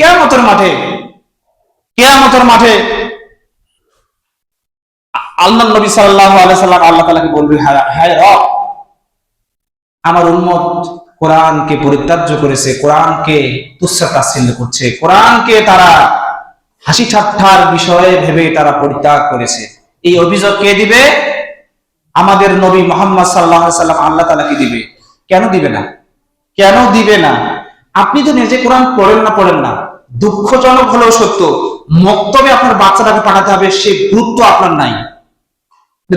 কেয়ামতের মাঠে কেয়ামতের মাঠে আল্লাহ নবী সাল্লাল্লাহু আলাইহি সাল্লাম আল্লাহ তাআলাকে বলবে হ্যাঁ হ্যাঁ রব, আমার উম্মত কোরআনকে পরিত্যাজ্য করেছে, কোরআনকে তুচ্ছ তাচ্ছিল্য করছে, কোরআনকে তারা হাসি ঠাট্টার বিষয়ে ভেবে তারা পরিত্যাগ করেছে। এই অভিযোগ কে দিবে? আমাদের নবী মোহাম্মদ সাল্লাহ সাল্লাম আল্লাহ তালাকে দিবে। কেন দিবে না? কেন দিবে না? আপনি তো নিজে কোরআন পড়েন না পড়েন না। দুঃখজনক হলেও সত্য, মক্তবে আপনার বাচ্চাটাকে পাঠাতে হবে, সে গুরুত্ব আপনার নাই।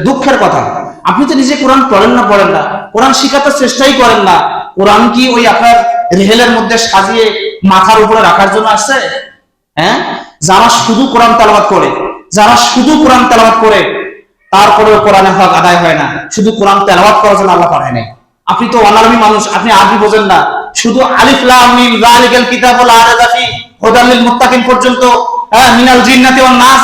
দুঃখের কথা। আপনি তো নিজে কোরআন পড়েন না পড়েন না। কোরআন শিখাতে চেষ্টাই করেন না। কোরআন কি ওই আপনার রেহেলের মধ্যে সাজিয়ে মাথার উপরে রাখার জন্য আসছে? হ্যাঁ? যারা শুধু কোরআন তেলাবাদ করে, যারা শুধু কোরআন তেলাবাদ করে, তারপরেও কোরআনে হক আদায় হয় না। শুধু কোরআন তেলাবাদ করার জন্য আল্লাহ পাঠায় নাই। আপনি তো অনারবি মানুষ, আপনি আরবি বোঝেন না। শুধু আলিফ লাম মিম, যালিকাল কিতাবুল আরাদাফি। মুত্তাকিন পর্যন্ত হ্যাঁ মিনাল জিন্নাতি ওয়ান নাস,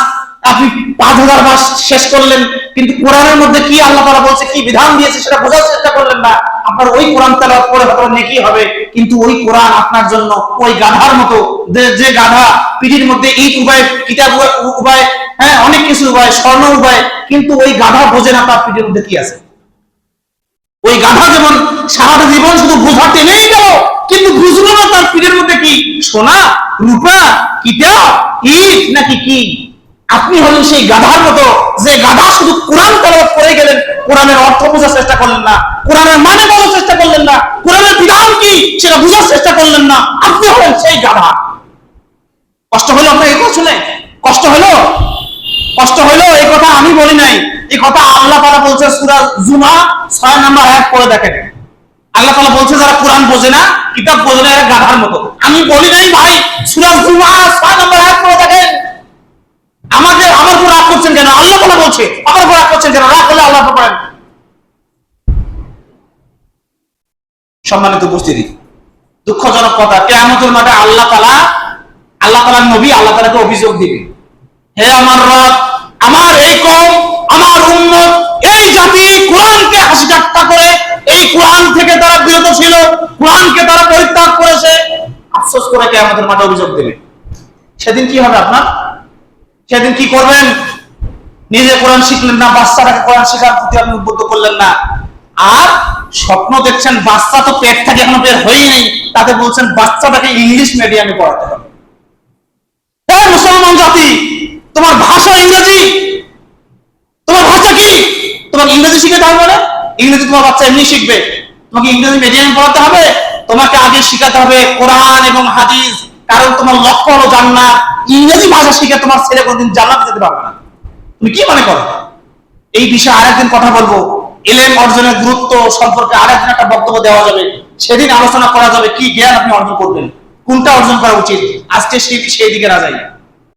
আপনি পাঁচ হাজার মাস শেষ করলেন, কিন্তু কোরআনের মধ্যে কি আল্লাহ বলছে, কি বিধান দিয়েছে সেটা বোঝার চেষ্টা করলেন না। আপনার ওই কোরআন করে নেকি হবে, কিন্তু ওই কোরআন আপনার জন্য ওই গাধার মতো, যে গাধা পিঠির মধ্যে ইট উপায় কিতাব উপায় হ্যাঁ অনেক কিছু উপায় স্বর্ণ উপায় কিন্তু ওই গাধা বোঝে না তার পিঠের মধ্যে কি আছে। ওই গাধা যেমন সারাটা জীবন শুধু বোঝা টেনেই কিন্তু বুঝলো না তার পিঠের মধ্যে কি? সোনা, রূপা ইট নাকি কি? আপনি হলেন সেই গাধার মতো, যে গাধা শুধু কোরআন তেলাওয়াত করে গেলেন, কোরআনের অর্থ বোঝার চেষ্টা করলেন না, কোরআনের মানে বোঝার চেষ্টা করলেন না, কোরআনের বিধান কি সেটা বোঝার চেষ্টা করলেন না, আপনি হলেন সেই গাধা। কষ্ট হলো আপনার কথা শুনে? কষ্ট হলো? কষ্ট হলো? এই কথা আমি বলি নাই। এই কথা আল্লাহ তাআলা বলছে সূরা জুমা 6 নাম্বার আয়াত পড়ে দেখেন। আল্লাহ তাআলা বলছে, যারা কোরআন বোঝে না, কিতাব বোঝে না গাধার মতো। আমি বলি নাই ভাই, সূরা জুমা 6 নাম্বার আয়াত পড়ে দেখেন। আমাদের আমার উপর রাগ করছেন কেন? আল্লাহ তাআলা বলছে, আমার উপর রাগ করছেন কেন? রাগ আল্লাহ সম্মানিত উপস্থিতি, দুঃখজনক কথা, কেয়ামতের মাঠে আল্লাহ তাআলা, আল্লাহ তাআলার নবী আল্লাহ তাআলাকে অভিযোগ দিবে। হে আমার রব, আমার এই কম আমার উম্মত এই জাতি কোরআনকে হাসি ঠাট্টা করে এই কোরআন থেকে তারা বিরত ছিল কোরআনকে তারা পরিত্যাগ করেছে আফসোস করে কে আমাদের মাঠে অভিযোগ দেবে? সেদিন কি হবে আপনার? সেদিন কি করবেন? নিজে কোরআন শিখলেন না, বাচ্চাটাকে কোরআন শেখার প্রতি আপনি উদ্বুদ্ধ করলেন না। আর স্বপ্ন দেখছেন, বাচ্চা তো পেট থেকে এখনও বের হয়েই নেই। তাতে বলছেন, বাচ্চাটাকে ইংলিশ মিডিয়ামে পড়াতে হবে। মুসলমান জাতি, তোমার ভাষা ইংরেজি। তোমার ভাষা কি? তোমার ইংরেজি শিখে হবে না ইংরেজি তোমার বাচ্চা এমনি শিখবে। তোমাকে ইংরেজি মিডিয়ামে পড়াতে হবে। তোমাকে আগে শিখাতে হবে কোরআন এবং হাদিস, কারণ তোমার লক্ষ্য হলো জান্নাত। ইংরেজি ভাষা শিখে তোমার ছেলে কোনদিন জান্নাত যেতে পারবে না। তুমি কি মনে করো? এই বিষয়ে আরেকদিন কথা বলব। এলেম অর্জনের গুরুত্ব সম্পর্কে আরেকদিন একটা বক্তব্য দেওয়া যাবে। সেদিন আলোচনা করা যাবে কি জ্ঞান আপনি অর্জন করবেন, কোনটা অর্জন করা উচিত? আজকে সেই সেই দিকে না যাই।